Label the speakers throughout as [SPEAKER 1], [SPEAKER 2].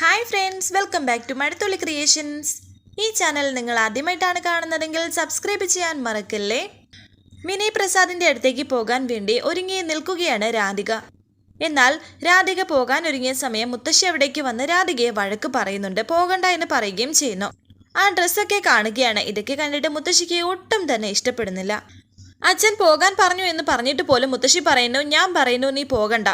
[SPEAKER 1] Hi friends welcome back to Mazhathulli creations ഈ channel നിങ്ങൾ ആദ്യമായിട്ടാണ് കാണുന്നതെങ്കിൽ സബ്സ്ക്രൈബ് ചെയ്യാൻ മറക്കല്ലേ? മിനി പ്രസാദിന്റെ അടുത്തേക്ക് പോകാൻ വേണ്ടി ഒരുങ്ങി നിൽക്കുകയാണ് രാധിക. എന്നാൽ രാധിക പോകാൻ ഒരുങ്ങിയ സമയം മുത്തശ്ശി അവിടേക്ക് വന്ന് രാധികയെ വഴക്ക് പറയുന്നുണ്ട്. പോകണ്ട എന്ന് പറയുകയും ചെയ്യുന്നു. ആ ഡ്രസ്സൊക്കെ കാണുകയാണ്. ഇതൊക്കെ കണ്ടിട്ട് മുത്തശ്ശിക്ക് ഒട്ടും തന്നെ ഇഷ്ടപ്പെടുന്നില്ല. അച്ഛൻ പോകാൻ പറഞ്ഞു എന്ന് പറഞ്ഞിട്ട് പോലും മുത്തശ്ശി പറയുന്നു ഞാൻ പറയുന്നു നീ പോകണ്ട.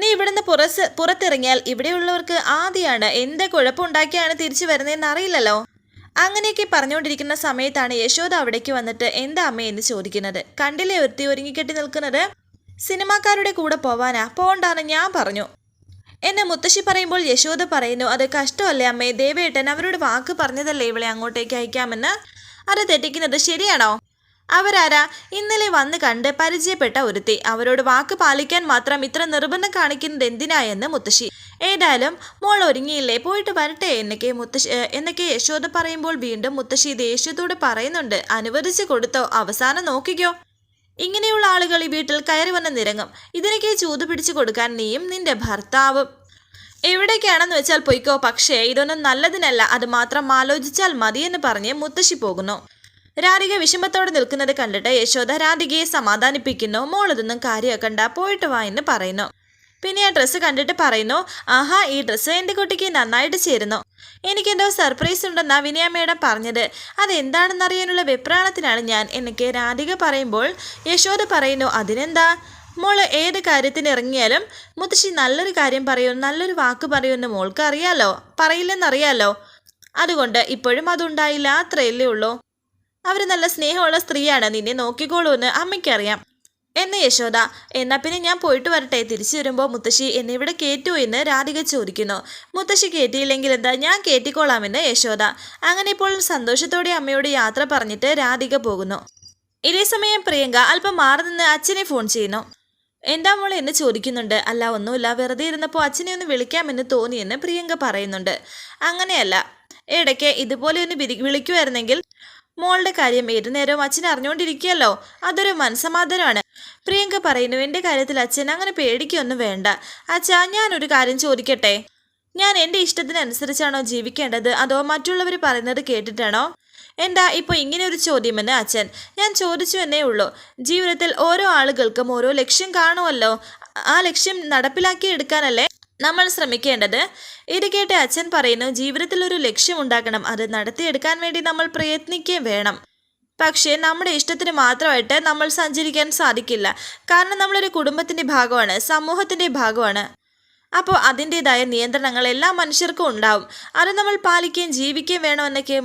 [SPEAKER 1] നീ ഇവിടുന്ന് പുറസ് പുറത്തിറങ്ങിയാൽ ഇവിടെയുള്ളവർക്ക് ആദ്യമാണ് എന്ത് കുഴപ്പമുണ്ടാക്കിയാണ് തിരിച്ചു വരുന്നതെന്ന് അറിയില്ലല്ലോ. അങ്ങനെയൊക്കെ പറഞ്ഞുകൊണ്ടിരിക്കുന്ന സമയത്താണ് യശോദ അവിടേക്ക് വന്നിട്ട് എന്താ അമ്മ എന്ന് ചോദിക്കുന്നത്. കണ്ടില്ലേ ഒരുത്തി ഒരുങ്ങിക്കെട്ടി നിൽക്കുന്നത്? സിനിമാക്കാരുടെ കൂടെ പോവാനാ? പോണ്ടാന്ന് ഞാൻ പറഞ്ഞു. എന്നെ മുത്തശ്ശി പറയുമ്പോൾ യശോദ പറയുന്നു അത് കഷ്ടമല്ലേ അമ്മേ? ദേവേട്ടൻ അവരോട് വാക്ക് പറഞ്ഞതല്ലേ ഇവളെ അങ്ങോട്ടേക്ക് അയക്കാമെന്ന്? അത് തെറ്റിക്കുന്നത് ശരിയാണോ? അവരാരാ? ഇന്നലെ വന്ന് കണ്ട് പരിചയപ്പെട്ട ഒരുത്തി. അവരോട് വാക്ക് പാലിക്കാൻ മാത്രം ഇത്ര നിർബന്ധം കാണിക്കുന്നത് എന്തിനായെന്ന് മുത്തശ്ശി. ഏതായാലും മോൾ ഒരുങ്ങിയില്ലേ? പോയിട്ട് വരട്ടെ എന്നൊക്കെ മുത്തശ്ശി എന്നൊക്കെ യശോദ പറയുമ്പോൾ വീണ്ടും മുത്തശ്ശി ദേഷ്യത്തോട് പറയുന്നുണ്ട്. അനുവദിച്ചു കൊടുത്തോ? അവസാനം നോക്കിക്കോ. ഇങ്ങനെയുള്ള ആളുകൾ ഈ വീട്ടിൽ കയറി വന്ന് നിരങ്ങും. ഇതിനൊക്കെ ചൂത് പിടിച്ചു കൊടുക്കാൻ നീയും നിന്റെ ഭർത്താവും. എവിടേക്കാണെന്ന് വെച്ചാൽ പൊയ്ക്കോ. പക്ഷേ ഇതൊന്നും നല്ലതിനല്ല. അത് മാത്രം ആലോചിച്ചാൽ മതിയെന്ന് പറഞ്ഞ് മുത്തശ്ശി പോകുന്നു. രാധിക വിഷമത്തോടെ നിൽക്കുന്നത് കണ്ടിട്ട് യശോദ രാധികയെ സമാധാനിപ്പിക്കുന്നു. മോളിതൊന്നും കാര്യമാക്കണ്ട പോയിട്ട് വാ എന്ന് പറയുന്നു. പിന്നെ ആ ഡ്രസ്സ് കണ്ടിട്ട് പറയുന്നു ആഹാ ഈ ഡ്രസ്സ് എന്റെ കുട്ടിക്ക് നന്നായിട്ട് ചേരുന്നു. എനിക്കെന്തോ സർപ്രൈസ് ഉണ്ടെന്നാ വിനയ മേഡം പറഞ്ഞത്. അതെന്താണെന്നറിയാനുള്ള വെപ്രാണത്തിനാണ് ഞാൻ എന്നൊക്കെ രാധിക പറയുമ്പോൾ യശോദ പറയുന്നു അതിനെന്താ? മോൾ ഏത് കാര്യത്തിന് ഇറങ്ങിയാലും മുത്തശ്ശി നല്ലൊരു കാര്യം പറയും നല്ലൊരു വാക്ക് പറയുമെന്ന് മോൾക്ക് അറിയാലോ പറയില്ലെന്നറിയാലോ? അതുകൊണ്ട് ഇപ്പോഴും അതുണ്ടായില്ല. അത്രയല്ലേ ഉള്ളൂ. അവർ നല്ല സ്നേഹമുള്ള സ്ത്രീയാണ്. നിന്നെ നോക്കിക്കോളൂ എന്ന് അമ്മയ്ക്കറിയാം. എന്ന് യശോദ എന്നാ പിന്നെ ഞാൻ പോയിട്ട് വരട്ടെ. തിരിച്ചു വരുമ്പോൾ മുത്തശ്ശി എന്നെ ഇവിടെ കയറ്റൂ എന്ന് രാധിക ചോദിക്കുന്നു. മുത്തശ്ശി കയറ്റിയില്ലെങ്കിൽ എന്താ? ഞാൻ കയറ്റിക്കോളാമെന്ന് യശോദ. അങ്ങനെ ഇപ്പോൾ സന്തോഷത്തോടെ അമ്മയോട് യാത്ര പറഞ്ഞിട്ട് രാധിക പോകുന്നു. ഇതേ സമയം പ്രിയങ്ക അല്പം മാറി നിന്ന് അച്ഛനെ ഫോൺ ചെയ്യുന്നു. എന്താ മോളെ? എന്ന് ചോദിക്കുന്നുണ്ട്. അല്ല ഒന്നുമില്ല. വെറുതെ ഇരുന്നപ്പോൾ അച്ഛനെ ഒന്ന് വിളിക്കാമെന്ന് തോന്നിയെന്ന് പ്രിയങ്ക പറയുന്നുണ്ട്. അങ്ങനെയല്ല. ഇടയ്ക്ക് ഇതുപോലെ ഒന്ന് വിളിക്കുമായിരുന്നെങ്കിൽ മോളുടെ കാര്യം ഏതു നേരവും അച്ഛൻ അറിഞ്ഞുകൊണ്ടിരിക്കുകയല്ലോ. അതൊരു മനസമാധാനമാണ് പ്രിയങ്ക പറയുന്നു എന്റെ കാര്യത്തിൽ അച്ഛൻ അങ്ങനെ പേടിക്കൊന്നും വേണ്ട. അച്ഛാ ഞാനൊരു കാര്യം ചോദിക്കട്ടെ? ഞാൻ എന്റെ ഇഷ്ടത്തിനനുസരിച്ചാണോ ജീവിക്കേണ്ടത്? അതോ മറ്റുള്ളവർ പറയുന്നത് കേട്ടിട്ടാണോ? എന്താ ഇപ്പോൾ ഇങ്ങനെ ഒരു ചോദ്യമെന്ന് അച്ഛൻ. ഞാൻ ചോദിച്ചു എന്നേ ഉള്ളൂ. ജീവിതത്തിൽ ഓരോ ആളുകൾക്കും ഓരോ ലക്ഷ്യം കാണുമല്ലോ. ആ ലക്ഷ്യം നടപ്പിലാക്കി എടുക്കാനല്ലേ നമ്മൾ ശ്രമിക്കേണ്ടത് ഇത് കേട്ട് അച്ഛൻ പറയുന്നു ജീവിതത്തിൽ ഒരു ലക്ഷ്യം ഉണ്ടാക്കണം. അത് നടത്തിയെടുക്കാൻ വേണ്ടി നമ്മൾ പ്രയത്നിക്കുകയും വേണം. പക്ഷേ നമ്മുടെ ഇഷ്ടത്തിന് മാത്രമായിട്ട് നമ്മൾ സഞ്ചരിക്കാൻ സാധിക്കില്ല. കാരണം നമ്മളൊരു കുടുംബത്തിന്റെ ഭാഗമാണ് സമൂഹത്തിന്റെ ഭാഗമാണ്. അപ്പോൾ അതിന്റെതായ നിയന്ത്രണങ്ങൾ എല്ലാ മനുഷ്യർക്കും ഉണ്ടാവും. അത് നമ്മൾ പാലിക്കുകയും ജീവിക്കുകയും വേണമെന്നൊക്കെ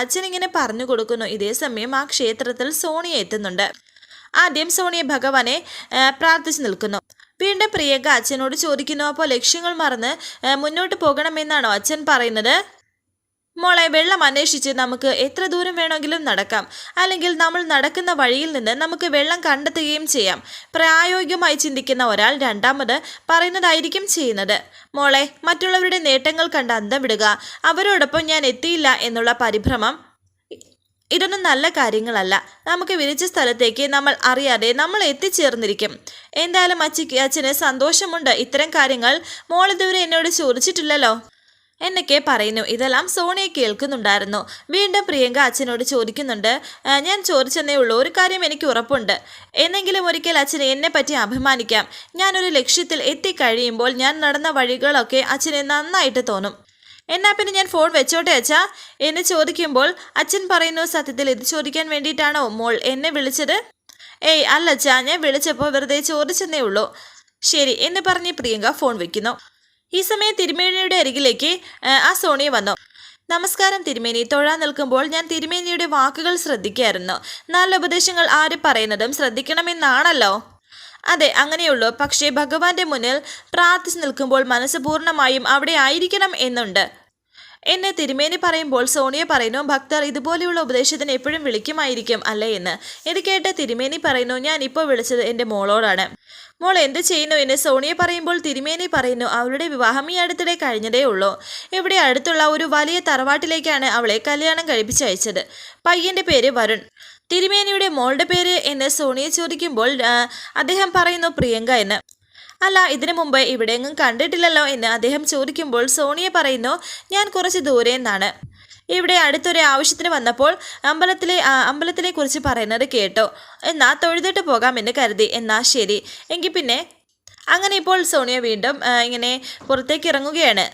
[SPEAKER 1] അച്ഛനിങ്ങനെ പറഞ്ഞു കൊടുക്കുന്നു. ഇതേ സമയം ആ ക്ഷേത്രത്തിൽ സോണിയ എത്തുന്നുണ്ട്. ആദ്യം സോണിയ ഭഗവാനെ പ്രാർത്ഥിച്ചു നിൽക്കുന്നു. വീണ്ടും പ്രിയങ്ക അച്ഛനോട് ചോദിക്കുന്നു അപ്പോൾ ലക്ഷ്യങ്ങൾ മറന്ന് മുന്നോട്ട് പോകണമെന്നാണോ അച്ഛൻ പറയുന്നത്? മോളെ വെള്ളം അന്വേഷിച്ച് നമുക്ക് എത്ര ദൂരം വേണമെങ്കിലും നടക്കാം. അല്ലെങ്കിൽ നമ്മൾ നടക്കുന്ന വഴിയിൽ നിന്ന് നമുക്ക് വെള്ളം കണ്ടെത്തുകയും ചെയ്യാം. പ്രായോഗികമായി ചിന്തിക്കുന്ന ഒരാൾ രണ്ടാമത് പറയുന്നതായിരിക്കും ചെയ്യുന്നത്. മോളെ മറ്റുള്ളവരുടെ നേട്ടങ്ങൾ കണ്ട് അന്തം വിടുക. അവരോടൊപ്പം ഞാൻ എത്തിയില്ല എന്നുള്ള പരിഭ്രമം ഇതൊന്നും നല്ല കാര്യങ്ങളല്ല. നമുക്ക് വിരിച്ച സ്ഥലത്തേക്ക് നമ്മൾ അറിയാതെ നമ്മൾ എത്തിച്ചേർന്നിരിക്കും. എന്തായാലും അച്ഛക്ക് അച്ഛന് സന്തോഷമുണ്ട്. ഇത്തരം കാര്യങ്ങൾ മോളിതുവരെ എന്നോട് ചോദിച്ചിട്ടില്ലല്ലോ. എന്നൊക്കെ പറയുന്നു. ഇതെല്ലാം സോണിയെ കേൾക്കുന്നുണ്ടായിരുന്നു. വീണ്ടും പ്രിയങ്ക അച്ഛനോട് ചോദിക്കുന്നുണ്ട് ഞാൻ ചോദിച്ചെന്നേ ഉള്ളൂ. ഒരു കാര്യം എനിക്ക് ഉറപ്പുണ്ട്. എന്നെങ്കിലും ഒരിക്കൽ അച്ഛന് എന്നെ പറ്റി അഭിമാനിക്കാം. ഞാനൊരു ലക്ഷ്യത്തിൽ എത്തിക്കഴിയുമ്പോൾ ഞാൻ നടന്ന വഴികളൊക്കെ അച്ഛനെ നന്നായിട്ട് തോന്നും. എന്നാ പിന്നെ ഞാൻ ഫോൺ വെച്ചോട്ടെ അച്ഛാ? എന്ന് ചോദിക്കുമ്പോൾ അച്ഛൻ പറയുന്നു സത്യത്തിൽ ഇത് ചോദിക്കാൻ വേണ്ടിയിട്ടാണോ മോൾ എന്നെ വിളിച്ചത്? ഏയ് അല്ല അച്ഛാ ഞാൻ വിളിച്ചപ്പോൾ വെറുതെ ചോദിച്ചെന്നേ ഉള്ളൂ. ശരി എന്ന് പറഞ്ഞ് പ്രിയങ്ക ഫോൺ വെക്കുന്നു. ഈ സമയം തിരുമേനിയുടെ അരികിലേക്ക് ആ, സോണിയ വന്നു. നമസ്കാരം തിരുമേനി. തൊഴാൻ നിൽക്കുമ്പോൾ ഞാൻ തിരുമേനിയുടെ വാക്കുകൾ ശ്രദ്ധിക്കായിരുന്നു. നല്ല ഉപദേശങ്ങൾ ആര് പറയുന്നതും ശ്രദ്ധിക്കണമെന്നാണല്ലോ. അതെ അങ്ങനെയുള്ളൂ. പക്ഷേ ഭഗവാന്റെ മുന്നിൽ പ്രാർത്ഥിച്ചു നിൽക്കുമ്പോൾ മനസ്സ് പൂർണമായും അവിടെ ആയിരിക്കണം എന്നുണ്ട്. എന്നെ തിരുമേനി പറയുമ്പോൾ സോണിയ പറയുന്നു ഭക്തർ ഇതുപോലെയുള്ള ഉപദേശത്തിന് എപ്പോഴും വിളിക്കുമായിരിക്കും അല്ലേ എന്ന്. ഇത് കേട്ട് തിരുമേനി പറയുന്നു ഞാൻ ഇപ്പോൾ വിളിച്ചത് എന്റെ മോളോടാണ്. മോൾ എന്ത് ചെയ്യുന്നു എന്ന് സോണിയ പറയുമ്പോൾ തിരുമേനി പറയുന്നു അവളുടെ വിവാഹം ഈ അടുത്തിടെ കഴിഞ്ഞതേ ഉള്ളൂ. ഇവിടെ അടുത്തുള്ള ഒരു വലിയ തറവാട്ടിലേക്കാണ് അവളെ കല്യാണം കഴിപ്പിച്ചയച്ചത്. പയ്യന്റെ പേര് വരുൺ. തിരുമേനിയുടെ മോളുടെ പേര് എന്ന് സോണിയ ചോദിക്കുമ്പോൾ അദ്ദേഹം പറയുന്നു പ്രിയങ്ക എന്ന്. അല്ല ഇതിനു മുമ്പ് ഇവിടെയെങ്ങും കണ്ടിട്ടില്ലല്ലോ എന്ന് അദ്ദേഹം ചോദിക്കുമ്പോൾ സോണിയ പറയുന്നു ഞാൻ കുറച്ച് ദൂരെ നിന്നാണ്. ഇവിടെ അടുത്തൊരു ആവശ്യത്തിന് വന്നപ്പോൾ അമ്പലത്തിലെ അമ്പലത്തിലെ കുറിച്ച് പറയുന്നത് കേട്ടോ. എന്നാ തൊഴുതിട്ട് പോകാമെന്ന് കരുതി. എന്നാ ശരി. എങ്കിൽ പിന്നെ അങ്ങനെ ഇപ്പോൾ സോണിയ വീണ്ടും ഇങ്ങനെ പുറത്തേക്ക് ഇറങ്ങുകയാണ്.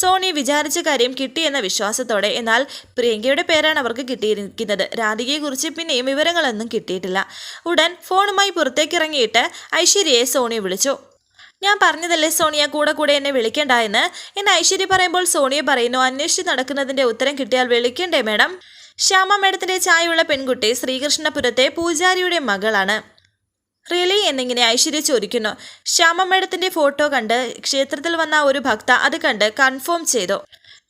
[SPEAKER 1] സോണി വിചാരിച്ച കാര്യം കിട്ടിയെന്ന വിശ്വാസത്തോടെ എന്നാൽ പ്രിയങ്കയുടെ പേരാണ് അവർക്ക് കിട്ടിയിരിക്കുന്നത്. രാധികയെക്കുറിച്ച് പിന്നെയും വിവരങ്ങളൊന്നും കിട്ടിയിട്ടില്ല. ഉടൻ ഫോണുമായി പുറത്തേക്കിറങ്ങിയിട്ട് ഐശ്വര്യയെ സോണി വിളിച്ചു. ഞാൻ പറഞ്ഞതല്ലേ സോണിയ കൂടെ കൂടെ എന്നെ വിളിക്കേണ്ട എന്ന്. എന്നെ ഐശ്വര്യ പറയുമ്പോൾ സോണിയ പറയുന്നു അന്വേഷിച്ച് നടക്കുന്നതിന്റെ ഉത്തരം കിട്ടിയാൽ വിളിക്കണ്ടേ മാഡം? ശ്യാമ മേഡത്തിന്റെ ചായയുള്ള പെൺകുട്ടി ശ്രീകൃഷ്ണപുരത്തെ പൂജാരിയുടെ മകളാണ്. റിയലി എന്നിങ്ങനെ ഐശ്വര്യ ചോദിക്കുന്നു. ശ്യാമ ഫോട്ടോ കണ്ട് ക്ഷേത്രത്തിൽ വന്ന ഒരു ഭക്ത അത് കണ്ട് കൺഫേം ചെയ്തു.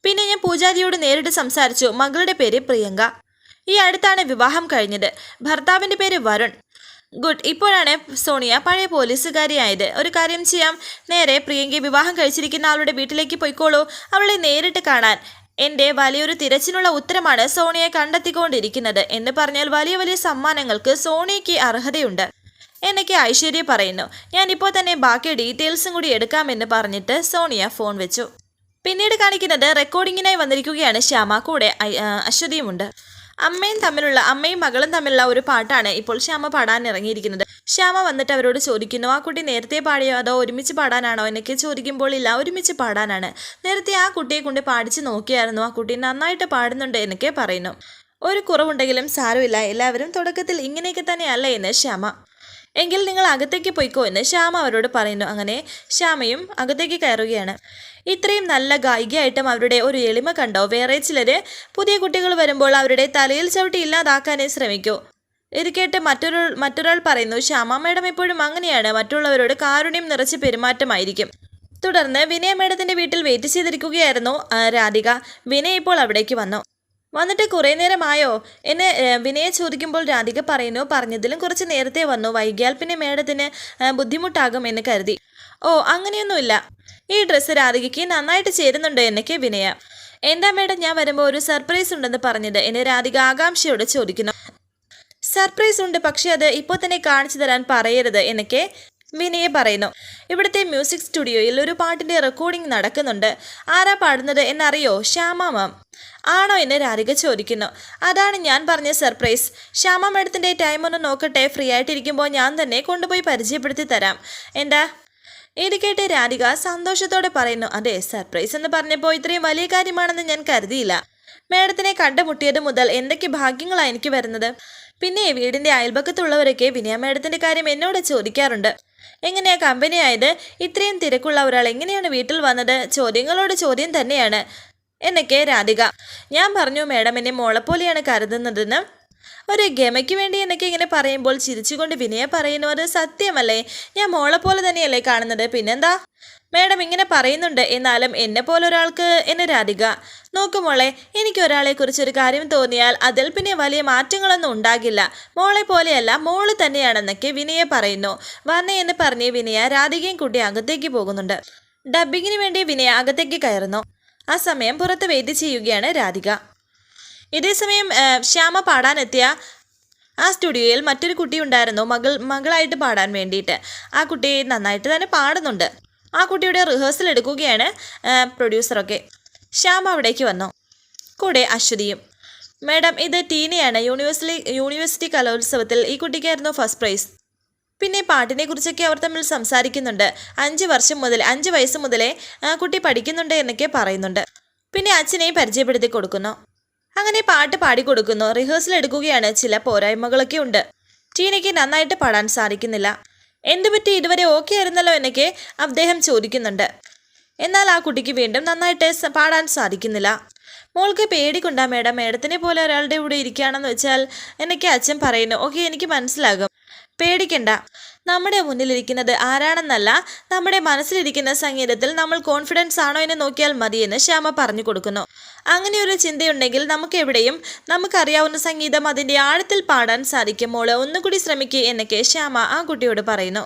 [SPEAKER 1] പിന്നെ ഞാൻ പൂജാരിയോട് നേരിട്ട് സംസാരിച്ചു. മകളുടെ പേര് പ്രിയങ്ക. ഈ അടുത്താണ് വിവാഹം കഴിഞ്ഞത്. ഭർത്താവിന്റെ പേര് വരുൺ. ഗുഡ്. ഇപ്പോഴാണ് സോണിയ പഴയ പോലീസുകാരിയായത്. ഒരു കാര്യം ചെയ്യാം. നേരെ പ്രിയങ്കയെ വിവാഹം കഴിച്ചിരിക്കുന്ന ആളുടെ വീട്ടിലേക്ക് പോയിക്കോളൂ. അവളെ നേരിട്ട് കാണാൻ. എന്റെ വലിയൊരു തിരച്ചിനുള്ള ഉത്തരമാണ് സോണിയെ കണ്ടെത്തിക്കൊണ്ടിരിക്കുന്നത് എന്ന് പറഞ്ഞാൽ വലിയ വലിയ സമ്മാനങ്ങൾക്ക് സോണിയയ്ക്ക് അർഹതയുണ്ട്. എന്നൊക്കെ ഐശ്വര്യ പറയുന്നു. ഞാനിപ്പോൾ തന്നെ ബാക്കി ഡീറ്റെയിൽസും കൂടി എടുക്കാമെന്ന് പറഞ്ഞിട്ട് സോണിയ ഫോൺ വെച്ചു. പിന്നീട് കാണിക്കുന്നത് റെക്കോർഡിങ്ങിനായി വന്നിരിക്കുകയാണ് ശ്യാമ. കൂടെ അശ്വതിയുമുണ്ട്. അമ്മയും തമ്മിലുള്ള അമ്മയും മകളും തമ്മിലുള്ള ഒരു പാട്ടാണ് ഇപ്പോൾ ശ്യാമ പാടാൻ ഇറങ്ങിയിരിക്കുന്നത്. ശ്യാമ വന്നിട്ട് അവരോട് ചോദിക്കുന്നു ആ കുട്ടി നേരത്തെ പാടിയോ? അതോ ഒരുമിച്ച് പാടാനാണോ? എന്നൊക്കെ ചോദിക്കുമ്പോൾ ഇല്ല ഒരുമിച്ച് പാടാനാണ്. നേരത്തെ ആ കുട്ടിയെ കൊണ്ട് പാടിച്ച് നോക്കിയായിരുന്നു. ആ കുട്ടി നന്നായിട്ട് പാടുന്നുണ്ട് എന്നൊക്കെ പറയുന്നു. ഒരു കുറവുണ്ടെങ്കിലും സാരമില്ല. എല്ലാവരും തുടക്കത്തിൽ ഇങ്ങനെയൊക്കെ തന്നെയല്ലേ എന്ന് ശ്യാമ എങ്കിൽ നിങ്ങൾ അകത്തേക്ക് പോയിക്കോ എന്ന് ശ്യാമ അവരോട് പറയുന്നു. അങ്ങനെ ശ്യാമയും അകത്തേക്ക് കയറുകയാണ്. ഇത്രയും നല്ല ഗായികയായിട്ടും അവരുടെ ഒരു എളിമ കണ്ടോ? വേറെ ചിലര് പുതിയ കുട്ടികൾ വരുമ്പോൾ അവരുടെ തലയിൽ ചവിട്ടി ഇല്ലാതാക്കാനേ ശ്രമിക്കൂ. ഇത് കേട്ട് മറ്റൊരു മറ്റൊരാൾ പറയുന്നു ശ്യാമ മേഡം എപ്പോഴും അങ്ങനെയാണ്. മറ്റുള്ളവരോട് കാരുണ്യം നിറച്ച് പെരുമാറ്റമായിരിക്കും. തുടർന്ന് വിനയ മേഡത്തിന്റെ വീട്ടിൽ വെയിറ്റ് ചെയ്തിരിക്കുകയായിരുന്നു രാധിക. വിനയ ഇപ്പോൾ അവിടേക്ക് വന്നു. വന്നിട്ട് കുറേ നേരമായോ? എന്നെ വിനയെ ചോദിക്കുമ്പോൾ രാധിക പറയുന്നു പറഞ്ഞതിലും കുറച്ച് നേരത്തെ വന്നു. വൈകിയാൽ പിന്നെ മേഡത്തിന് ബുദ്ധിമുട്ടാകും എന്ന് കരുതി. ഓ അങ്ങനെയൊന്നുമില്ല. ഈ ഡ്രസ്സ് രാധികയ്ക്ക് നന്നായിട്ട് ചേരുന്നുണ്ട് എന്നൊക്കെ വിനയ. എന്താ മേഡം ഞാൻ വരുമ്പോൾ ഒരു സർപ്രൈസ് ഉണ്ടെന്ന് പറഞ്ഞത്. എന്നെ രാധിക ആകാംക്ഷയോട് ചോദിക്കുന്നു. സർപ്രൈസ് ഉണ്ട് പക്ഷെ അത് ഇപ്പോൾ തന്നെ കാണിച്ചു തരാൻ പറയരുത് എന്നൊക്കെ വിനയെ പറയുന്നു. ഇവിടുത്തെ മ്യൂസിക് സ്റ്റുഡിയോയിൽ ഒരു പാട്ടിന്റെ റെക്കോർഡിംഗ് നടക്കുന്നുണ്ട്. ആരാ പാടുന്നത് എന്നറിയോ? ശ്യാമ മാം. ആണോ എന്ന് രാധിക ചോദിക്കുന്നു. അതാണ് ഞാൻ പറഞ്ഞ സർപ്രൈസ് ശ്യാമ മേഡത്തിന്റെ ടൈം ഒന്ന് നോക്കട്ടെ. ഫ്രീ ആയിട്ടിരിക്കുമ്പോൾ ഞാൻ തന്നെ കൊണ്ടുപോയി പരിചയപ്പെടുത്തി തരാം. എന്താ? ഇത് കേട്ട് രാധിക സന്തോഷത്തോടെ പറയുന്നു. അതെ സർപ്രൈസ് എന്ന് പറഞ്ഞപ്പോൾ ഇത്രയും വലിയ കാര്യമാണെന്ന് ഞാൻ കരുതിയില്ല. മേഡത്തിനെ കണ്ടുമുട്ടിയത് മുതൽ എന്തൊക്കെ ഭാഗ്യങ്ങളാണ് എനിക്ക് വരുന്നത്? പിന്നെ വീടിന്റെ അയൽപക്കത്തുള്ളവരൊക്കെ വിനയ മേഡത്തിന്റെ കാര്യം എന്നോട് ചോദിക്കാറുണ്ട്. എങ്ങനെയാ കമ്പനി ആയത്? ഇത്രയും തിരക്കുള്ള ഒരാൾ എങ്ങനെയാണ് വീട്ടിൽ വന്നത്? ചോദ്യങ്ങളോട് ചോദ്യം തന്നെയാണ്. എന്നൊക്കെ രാധിക. ഞാൻ പറഞ്ഞു മേഡം എന്നെ മോളെപ്പോലെയാണ് കരുതുന്നതെന്ന് ഒരു ഗമയ്ക്ക് വേണ്ടി എന്നൊക്കെ ഇങ്ങനെ പറയുമ്പോൾ ചിരിച്ചുകൊണ്ട് വിനയ പറയുന്നു അത് സത്യമല്ലേ? ഞാൻ മോളെ പോലെ തന്നെയല്ലേ കാണുന്നത്? പിന്നെന്താ? മേഡം ഇങ്ങനെ പറയുന്നുണ്ട്. എന്നാലും എന്നെ പോലെ ഒരാൾക്ക് എന്നെ രാധിക നോക്കു മോളെ എനിക്ക് ഒരാളെ കുറിച്ച് ഒരു കാര്യം തോന്നിയാൽ അതിൽ പിന്നെ വലിയ മാറ്റങ്ങളൊന്നും ഉണ്ടാകില്ല. മോളെ പോലെയല്ല മോൾ തന്നെയാണെന്നൊക്കെ വിനയ പറയുന്നു. വന്നേ എന്ന് പറഞ്ഞ് വിനയ രാധികയും കൂട്ടി അകത്തേക്ക് പോകുന്നുണ്ട്. ഡബ്ബിങ്ങിന് വേണ്ടി വിനയ അകത്തേക്ക് കയറുന്നു. ആ സമയം പുറത്ത് വെയിറ്റ് ചെയ്യുകയാണ് രാധിക. ഇതേസമയം സമയം ശ്യാമ പാടാനെത്തിയ ആ സ്റ്റുഡിയോയിൽ മറ്റൊരു കുട്ടി ഉണ്ടായിരുന്നു മകൾ മകളായിട്ട് പാടാൻ വേണ്ടിയിട്ട്. ആ കുട്ടി നന്നായിട്ട് തന്നെ പാടുന്നുണ്ട്. ആ കുട്ടിയുടെ റിഹേഴ്സൽ എടുക്കുകയാണ് പ്രൊഡ്യൂസറൊക്കെ. ശ്യാമ അവിടേക്ക് വന്നു. കൂടെ അശ്വതിയും. മേഡം ഇത് ടീനയാണ്. യൂണിവേഴ്സിറ്റി യൂണിവേഴ്സിറ്റി കലോത്സവത്തിൽ ഈ കുട്ടിക്കായിരുന്നു ഫസ്റ്റ് പ്രൈസ്. പിന്നെ പാട്ടിനെ കുറിച്ചൊക്കെ അവർ തമ്മിൽ സംസാരിക്കുന്നുണ്ട്. അഞ്ച് വർഷം മുതൽ അഞ്ച് വയസ്സ് മുതലേ കുട്ടി പഠിക്കുന്നുണ്ട് എന്നൊക്കെ പറയുന്നുണ്ട്. പിന്നെ അച്ഛനെയും പരിചയപ്പെടുത്തി കൊടുക്കുന്നു. അങ്ങനെ പാട്ട് പാടിക്കൊടുക്കുന്നു റിഹേഴ്സൽ എടുക്കുകയാണ്. ചില പോരായ്മകളൊക്കെ ഉണ്ട്. ടീനയ്ക്ക് നന്നായിട്ട് പാടാൻ സാധിക്കുന്നില്ല. എന്തുപറ്റി ഇതുവരെ ഓക്കെ ആയിരുന്നല്ലോ എന്നൊക്കെ അദ്ദേഹം ചോദിക്കുന്നുണ്ട്. എന്നാൽ ആ കുട്ടിക്ക് വീണ്ടും നന്നായിട്ട് പാടാൻ സാധിക്കുന്നില്ല. മോൾക്ക് പേടിക്കൊണ്ടാ മേഡം. മേഡത്തിനെ പോലെ ഒരാളുടെ കൂടെ ഇരിക്കുകയാണെന്ന് വെച്ചാൽ എന്നൊക്കെ അച്ഛൻ പറയുന്നു. ഓക്കെ എനിക്ക് മനസ്സിലാകും. പേടിക്കണ്ട. നമ്മുടെ മുന്നിലിരിക്കുന്നത് ആരാണെന്നല്ല നമ്മുടെ മനസ്സിലിരിക്കുന്ന സംഗീതത്തിൽ നമ്മൾ കോൺഫിഡൻസ് ആണോ എന്ന് നോക്കിയാൽ മതിയെന്ന് ശ്യാമ പറഞ്ഞു കൊടുക്കുന്നു. അങ്ങനെ ഒരു ചിന്തയുണ്ടെങ്കിൽ നമുക്ക് എവിടെയും നമുക്കറിയാവുന്ന സംഗീതം അതിന്റെ ആഴത്തിൽ പാടാൻ സാധിക്കും. മോൾ ഒന്നുകൂടി ശ്രമിക്കുക എന്നൊക്കെ ശ്യാമ ആ കുട്ടിയോട് പറയുന്നു.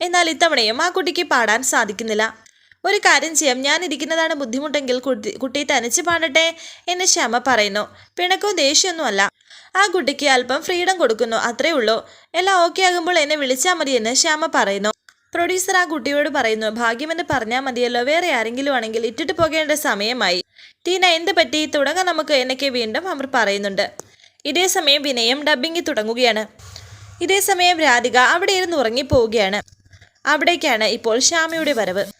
[SPEAKER 1] എന്നാൽ ഇത്തവണയും ആ കുട്ടിക്ക് പാടാൻ സാധിക്കുന്നില്ല. ഒരു കാര്യം ചെയ്യാം ഞാനിരിക്കുന്നതാണ് ബുദ്ധിമുട്ടെങ്കിൽ കുട്ടി കുട്ടി തനിച്ച് പാടട്ടെ എന്ന് ശ്യാമ പറയുന്നു. പിണക്കോ ദേഷ്യമൊന്നുമല്ല. ആ കുട്ടിക്ക് അല്പം ഫ്രീഡം കൊടുക്കുന്നു അത്രേ ഉള്ളൂ. എല്ലാം ഓക്കെ ആകുമ്പോൾ എന്നെ വിളിച്ചാൽ മതിയെന്ന് ശ്യാമ പറയുന്നു. പ്രൊഡ്യൂസർ ആ കുട്ടിയോട് പറയുന്നു ഭാഗ്യമെന്ന് പറഞ്ഞാൽ മതിയല്ലോ വേറെ ആരെങ്കിലും ആണെങ്കിൽ ഇട്ടിട്ട് പോകേണ്ട സമയമായി. ടീന എന്ത് പറ്റി? തുടങ്ങാൻ നമുക്ക് എന്നൊക്കെ വീണ്ടും അവർ പറയുന്നുണ്ട്. ഇതേ സമയം വിനയം ഡബ്ബിങ് തുടങ്ങുകയാണ്. ഇതേ സമയം രാധിക അവിടെ ഇരുന്ന് ഉറങ്ങിപ്പോവുകയാണ്. അവിടേക്കാണ് ഇപ്പോൾ ശ്യാമയുടെ വരവ്.